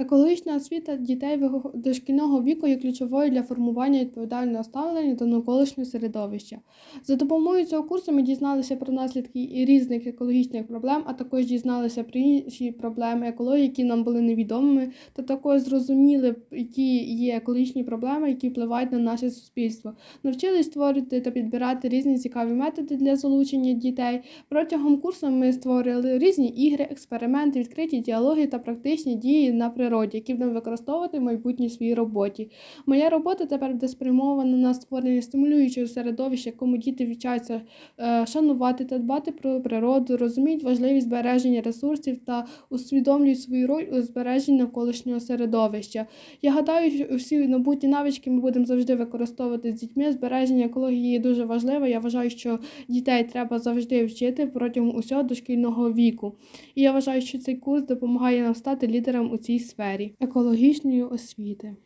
Екологічна освіта дітей дошкільного віку є ключовою для формування відповідального ставлення до навколишнього середовища. За допомогою цього курсу ми дізналися про наслідки різних екологічних проблем, а також дізналися про інші проблеми екології, які нам були невідомими, та також зрозуміли, які є екологічні проблеми, які впливають на наше суспільство. Навчились створити та підбирати різні цікаві методи для залучення дітей. Протягом курсу ми створили різні ігри, експерименти, відкриті діалоги та практичні дії на природі, які будемо використовувати в майбутній своїй роботі. Моя робота тепер буде спрямована на створення стимулюючого середовища, якому діти вчаться е, шанувати та дбати про природу, розуміють важливість збереження ресурсів та усвідомлюють свою роль у збереженні навколишнього середовища. Я гадаю, що всі набуті навички ми будемо завжди використовувати з дітьми. Збереження екології дуже важливе. Я вважаю, що дітей треба завжди вчити протягом усього дошкільного віку. І я вважаю, що цей курс допомагає нам стати лідером у цій сфері екологічної освіти.